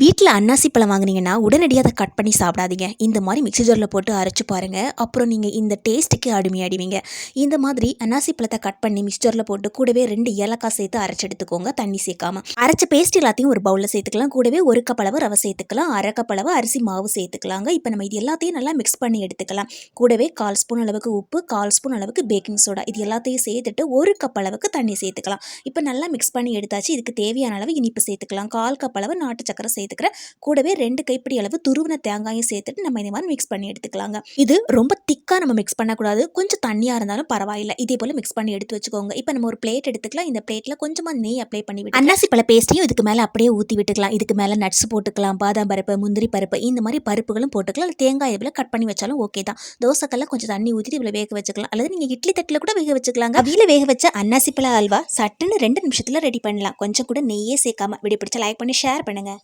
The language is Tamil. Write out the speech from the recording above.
வீட்டில் அன்னாசி பழம் வாங்குனீங்கன்னா உடனடியாக அதை கட் பண்ணி சாப்பிடாதீங்க. இந்த மாதிரி மிக்ஸி ஜாரில் போட்டு அரைச்சி பாருங்கள் அப்புறம் நீங்கள் இந்த டேஸ்ட்டுக்கு அடிமையாடுவீங்க இந்த மாதிரி அன்னாசி பழத்தை கட் பண்ணி மிக்ஸி ஜாரில் போட்டு கூடவே ரெண்டு ஏலக்காய் சேர்த்து அரைச்சி எடுத்துக்கோங்க தண்ணி சேர்க்காம. அரைச்ச பேஸ்ட் எல்லாத்தையும் ஒரு பவுலில் சேர்த்துக்கலாம். கூடவே ஒரு கப்பளவு ரவை சேர்த்துக்கலாம். அரை கப்பளவு அரிசி மாவு சேர்த்துக்கலாங்க. இப்போ நம்ம இது எல்லாத்தையும் நல்லா மிக்ஸ் பண்ணி எடுத்துக்கலாம். கூடவே கால் ஸ்பூன் அளவுக்கு உப்பு கால் ஸ்பூன் அளவுக்கு பேக்கிங் சோடா இது எல்லாத்தையும் சேர்த்துட்டு ஒரு கப் அளவுக்கு தண்ணி சேர்த்துக்கலாம். இப்போ நல்லா மிக்ஸ் பண்ணி எடுத்தாச்சு. இதுக்கு தேவையான அளவு இனிப்பு சேர்த்துக்கலாம். கால் கப் அளவு நாட்டு சக்கரை சேர்த்துக்கிறேன் கூடவே ரெண்டு கைப்பிடி அளவு துருவின தேங்காயும் சேர்த்துட்டு நம்ம இந்த மாதிரி மிக்ஸ் பண்ணி எடுத்துக்கலாங்க. இது ரொம்ப திக்காக நம்ம மிக்ஸ் பண்ணக்கூடாது. கொஞ்சம் தண்ணியாக இருந்தாலும் பரவாயில்லை. இதே போல் மிக்ஸ் பண்ணி எடுத்து வச்சுக்கோங்க. இப்போ நம்ம ஒரு பிளேட் எடுத்துக்கலாம். இந்த பிளேட்டில் கொஞ்சமாக நெய் அப்ளை பண்ணி விட்டு அன்னாசி பழ பேஸ்ட்டையும் இதுக்கு மேலே அப்படியே ஊற்றி விட்டுக்கலாம். இதுக்கு மேலே நட்ஸ் போட்டுக்கலாம். பாதாம் பருப்பு முந்திரி பருப்பு இந்த மாதிரி பருப்புகளும் போட்டுக்கலாம். தேங்காய் இவ்வளோ கட் பண்ணி வச்சாலும் ஓகே தான். தோசைக்கல்ல கொஞ்சம் தண்ணி ஊற்றிட்டு இவ்வளோ வேக வச்சுக்கலாம். அல்லது நீங்கள் இட்லி தட்டில் கூட வேக வச்சுக்கலாங்க. அவியில் வேக வச்ச அன்னாசி பழ அல்வா சட்டுன்னு ரெண்டு நிமிஷத்தில் ரெடி பண்ணலாம். கொஞ்சம் கூட நெய்யே சேர்க்காம. வீடியோ பிடிச்ச லைக் பண்ணி ஷேர் பண்ணுங்கள்